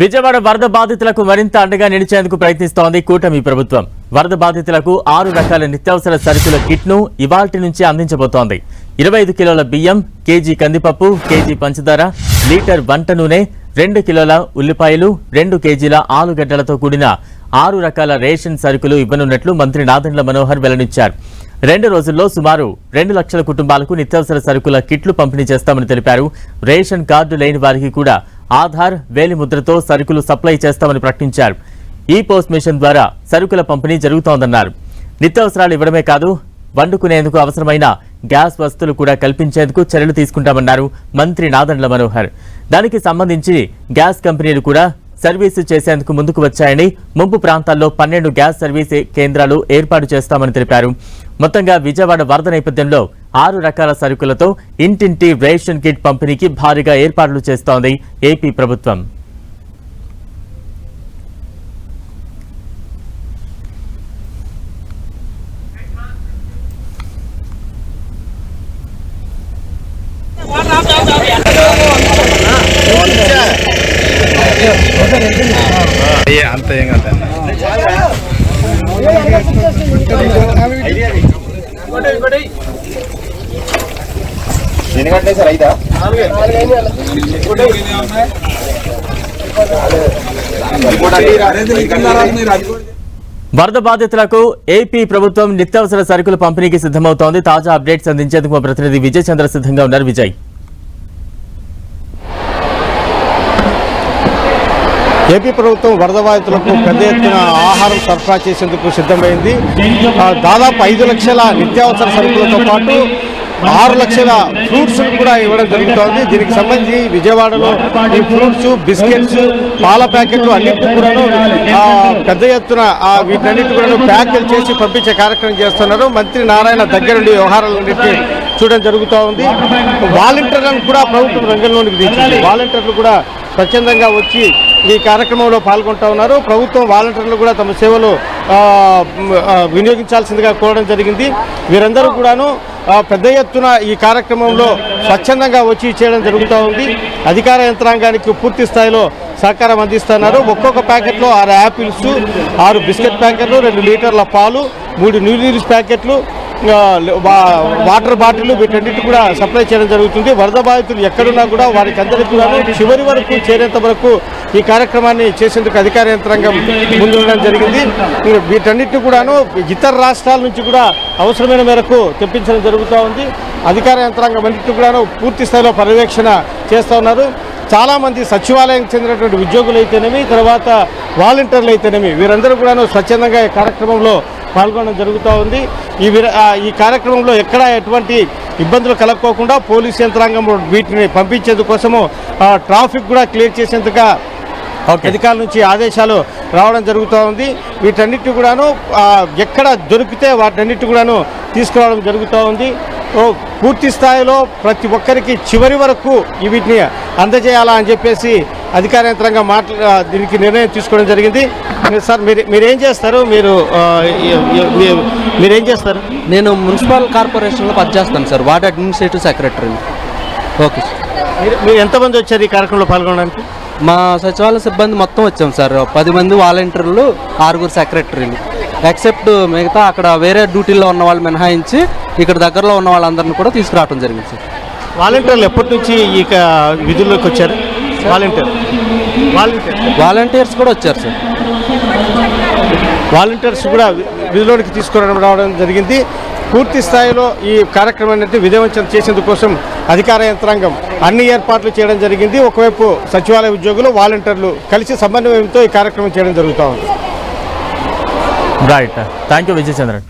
విజయవాడ వరద బాధితులకు మరింత అండగా నిలిచేందుకు ప్రయత్నిస్తోంది కూటమి ప్రభుత్వం. వరద బాధితులకు ఆరు రకాల నిత్యావసర సరుకుల కిట్ను ఇవాల్టి నుంచి అందించబోతోంది. ఇరవై ఐదు కిలోల బియ్యం కేజీ కందిపప్పు కేజీ పంచదార లీటర్ వంట నూనె రెండు కిలోల ఉల్లిపాయలు రెండు కేజీల ఆలుగడ్డలతో కూడిన ఆరు రకాల రేషన్ సరుకులు ఇవ్వనున్నట్లు మంత్రి నాదెండ్ల మనోహర్ వెల్లడించారు. రెండు రోజుల్లో సుమారు రెండు లక్షల కుటుంబాలకు నిత్యావసర సరుకుల కిట్లు పంపిణీ చేస్తామని తెలిపారు. రేషన్ కార్డు లేని వారికి కూడా ఆధార్ వేలిముద్రతో సరుకులు సప్లై చేస్తామని ప్రకటించారు. ఈ పోస్ట్ మిషన్ ద్వారా సరుకుల పంపిణీ జరుగుతోందన్నారు. నిత్యావసరాలు ఇవ్వడమే కాదు వండుకునేందుకు అవసరమైన గ్యాస్ వస్తువులు కూడా కల్పించేందుకు చర్యలు తీసుకుంటామన్నారు మంత్రి నాదండ్ల మనోహర్. దానికి సంబంధించి గ్యాస్ కంపెనీలు కూడా సర్వీసు చేసేందుకు ముందుకు వచ్చాయని ముంపు ప్రాంతాల్లో పన్నెండు గ్యాస్ సర్వీస్ కేంద్రాలు ఏర్పాటు చేస్తామని తెలిపారు. మొత్తంగా విజయవాడ వరద నేపథ్యంలో ఆరు రకాల సరుకులతో ఇంటింటి రేషన్ కిట్ పంపిణీకి భారీగా ఏర్పాట్లు చేస్తోంది ఏపీ ప్రభుత్వం. అంత ఏం కాదండి ఎన్ని సార్ ఐదా? వరద బాధితులకు ఏపీ ప్రభుత్వం నిత్యావసర సరుకుల పంపిణీకి సిద్ధమవుతోంది. తాజా అప్డేట్స్ అందించేందుకు మా ప్రతినిధి విజయ్ చంద్ర సిద్ధంగా ఉన్నారు. విజయ్. ఏపీ ప్రభుత్వం వరద బాధితులకు పెద్ద ఎత్తున ఆహారం సరఫరా చేసేందుకు సిద్ధమైంది. దాదాపు ఐదు లక్షల నిత్యావసర సరుకులతో పాటు ఆరు లక్షల ఫ్రూట్స్ కూడా ఇవ్వడం జరుగుతోంది. దీనికి సంబంధించి విజయవాడలో ఈ ఫ్రూట్స్ బిస్కెట్స్ పాల ప్యాకెట్లు అన్నింటి కూడాను పెద్ద ఎత్తున ఆ, వీటన్నిటి కూడాను ప్యాకెల్ చేసి పంపించే కార్యక్రమం చేస్తున్నారు. మంత్రి నారాయణ దగ్గరుండి వ్యవహారాలన్నింటినీ చూడడం జరుగుతూ ఉంది. వాలంటీర్లను కూడా ప్రభుత్వం రంగంలోనికి దించింది. వాలంటీర్లు కూడా స్వచ్ఛందంగా వచ్చి ఈ కార్యక్రమంలో పాల్గొంటా ఉన్నారు. ప్రభుత్వం వాలంటీర్లు కూడా తమ సేవలు వినియోగించాల్సిందిగా కోరడం జరిగింది. వీరందరూ కూడాను పెద్ద ఎత్తున ఈ కార్యక్రమంలో స్వచ్ఛందంగా వచ్చి చేయడం జరుగుతూ ఉంది. అధికార యంత్రాంగానికి పూర్తి స్థాయిలో సహకారం అందిస్తున్నారు. ఒక్కొక్క ప్యాకెట్లో ఆరు యాపిల్స్ ఆరు బిస్కెట్ ప్యాకెట్లు రెండు లీటర్ల పాలు మూడు న్యూడిల్స్ ప్యాకెట్లు వాటర్ బాటిల్ వీటన్నిటి కూడా సప్లై చేయడం జరుగుతుంది. వరద బాధితులు ఎక్కడున్నా కూడా వారికి అందరికీ కూడా చివరి వరకు చేరేంత వరకు ఈ కార్యక్రమాన్ని చేసేందుకు అధికార యంత్రాంగం ముందుండడం జరిగింది. వీటన్నిటిని కూడాను ఇతర రాష్ట్రాల నుంచి కూడా అవసరమైన మేరకు తెప్పించడం జరుగుతూ ఉంది. అధికార యంత్రాంగం అన్నింటినీ కూడాను పూర్తి స్థాయిలో పర్యవేక్షణ చేస్తూ ఉన్నారు. చాలామంది సచివాలయానికి చెందినటువంటి ఉద్యోగులు అయితేనేమి తర్వాత వాలంటీర్లు అయితేనేమి వీరందరూ కూడాను స్వచ్ఛందంగా ఈ కార్యక్రమంలో పాల్గొనడం జరుగుతూ ఉంది. ఈ ఈ కార్యక్రమంలో ఎక్కడ ఎటువంటి ఇబ్బందులు కలగకోకుండా పోలీస్ యంత్రాంగం వీటిని పంపించేందుకోసము ట్రాఫిక్ కూడా క్లియర్ చేసేందుకు అధికారుల నుంచి ఆదేశాలు రావడం జరుగుతూ ఉంది. వీటన్నిటి కూడాను ఎక్కడ దొరికితే వాటన్నిటి కూడాను తీసుకురావడం జరుగుతూ ఉంది. పూర్తి స్థాయిలో ప్రతి ఒక్కరికి చివరి వరకు వీటిని అందజేయాలా అని చెప్పేసి అధికార యంత్రాంగం మాట్లా దీనికి నిర్ణయం తీసుకోవడం జరిగింది. సార్ మీరు మీరేం చేస్తారు? మీరు మీరేం చేస్తారు? నేను మున్సిపల్ కార్పొరేషన్లో పనిచేస్తాను సార్. వార్డ్ అడ్మినిస్ట్రేటివ్ సెక్రటరీని. Okay sir. మీరు మీరు ఎంతమంది వచ్చారు ఈ కార్యక్రమంలో పాల్గొనడానికి? మా సచివాలయ సిబ్బంది మొత్తం వచ్చాం సార్. పది మంది వాలంటీర్లు ఆరుగురు సెక్రటరీలు. ఎక్సెప్ట్ మిగతా అక్కడ వేరే డ్యూటీలో ఉన్న వాళ్ళు మినహాయించి ఇక్కడ దగ్గరలో ఉన్న వాళ్ళందరిని కూడా తీసుకురావడం జరిగింది సార్ వాలంటీర్లు ఎప్పటి నుంచి ఈ విధుల్లోకి వచ్చారు? వాలంటీర్ వాలంటీర్ వాలంటీర్స్ కూడా వచ్చారు సార్ వాలంటీర్స్ కూడా విధుల్లోకి తీసుకురావడం రావడం జరిగింది. పూర్తి స్థాయిలో ఈ కార్యక్రమాన్ని విజయవంతం చేసేందుకోసం అధికార యంత్రాంగం అన్ని ఏర్పాట్లు చేయడం జరిగింది. ఒకవైపు సచివాలయ ఉద్యోగులు వాలంటీర్లు కలిసి సమన్వయంతో ఈ కార్యక్రమం చేయడం జరుగుతూ ఉంది. Right. Thank you, Vijay Chandran.